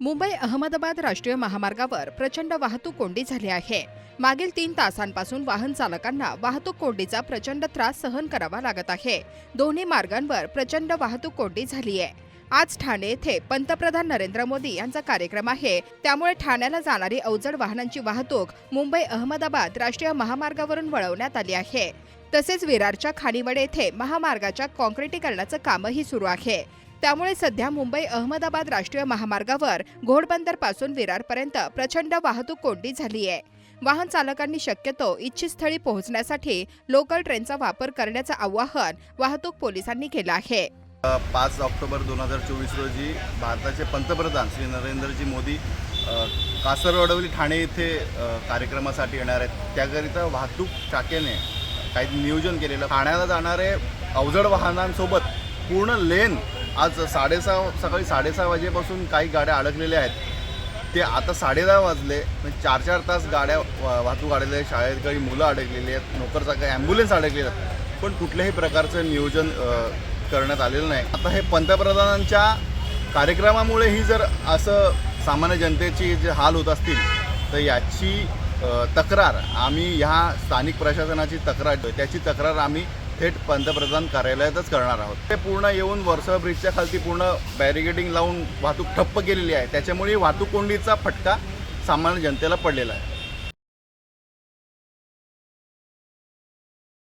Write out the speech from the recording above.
मुंबई अहमदाबाद राष्ट्रीय महामार्गावर प्रचंड वाहतूक कोंडी झाली आहे. मागील तीन तासांपासून वाहन चालकांना वाहतूक कोंडीचा प्रचंड त्रास सहन करावा लागत आहे. दोन्ही मार्गांवर प्रचंड वाहतूक कोंडी झाली आहे. आज ठाणे येथे पंतप्रधान नरेंद्र मोदी यांचा कार्यक्रम आहे. त्यामुळे ठाण्याला जाणारी अवजड वाहनांची वाहतूक मुंबई अहमदाबाद राष्ट्रीय महामार्गावरून वळवण्यात आली आहे. तसेच विरारच्या खानिवडे येथे महामार्गाच्या कॉन्क्रिटीकरणाचं कामही सुरू आहे. त्यामुळे सध्या मुंबई अहमदाबाद राष्ट्रीय महामार्गावर घोडबंदरपासून विरारपर्यंत प्रचंड वाहतूक कोंडी झाली आहे. वाहन चालकांनी शक्यतो इच्छित स्थळी पोहोचण्यासाठी लोकल ट्रेनचा वापर करण्याचं आवाहन वाहतूक पोलिसांनी केलं आहे. पाच ऑक्टोबर दोन हजार चोवीस रोजी भारताचे पंतप्रधान श्री नरेंद्रजी मोदी कासरवडवली ठाणे येथे कार्यक्रमासाठी येणार आहेत. त्याकरिता वाहतूक शाखेने काही नियोजन केलेलं. ठाण्याला जाणारे अवजड वाहनांसोबत पूर्ण लेन आज साडेसहा सकाळी साडेसहा वाजेपासून काही गाड्या अडकलेल्या आहेत. ते आता साडेदहा वाजले म्हणजे चार चार तास गाड्या वा- वाहतूक अडकल्या आहेत. शाळेत काही मुलं अडकलेली आहेत नोकरचा काही ॲम्ब्युलन्स अडकलेले आहेत. पण कुठल्याही प्रकारचं नियोजन करण्यात आलेलं नाही. आता हे पंतप्रधानांच्या कार्यक्रमामुळे ही जर असं सामान्य जनतेची जे हाल होत असतील तर याची तक्रार आम्ही ह्या स्थानिक प्रशासनाची तक्रार त्याची तक्रार आम्ही थेट पंतप्रधान कार्यालयातच करणार आहोत. ते पूर्ण येऊन वर्सळ ब्रिजच्या खालती पूर्ण बॅरिगेडिंग लावून वाहतूक ठप्प केलेली आहे. त्याच्यामुळे वाहतूक कोंडीचा फटका सामान्य जनतेला पडलेला आहे.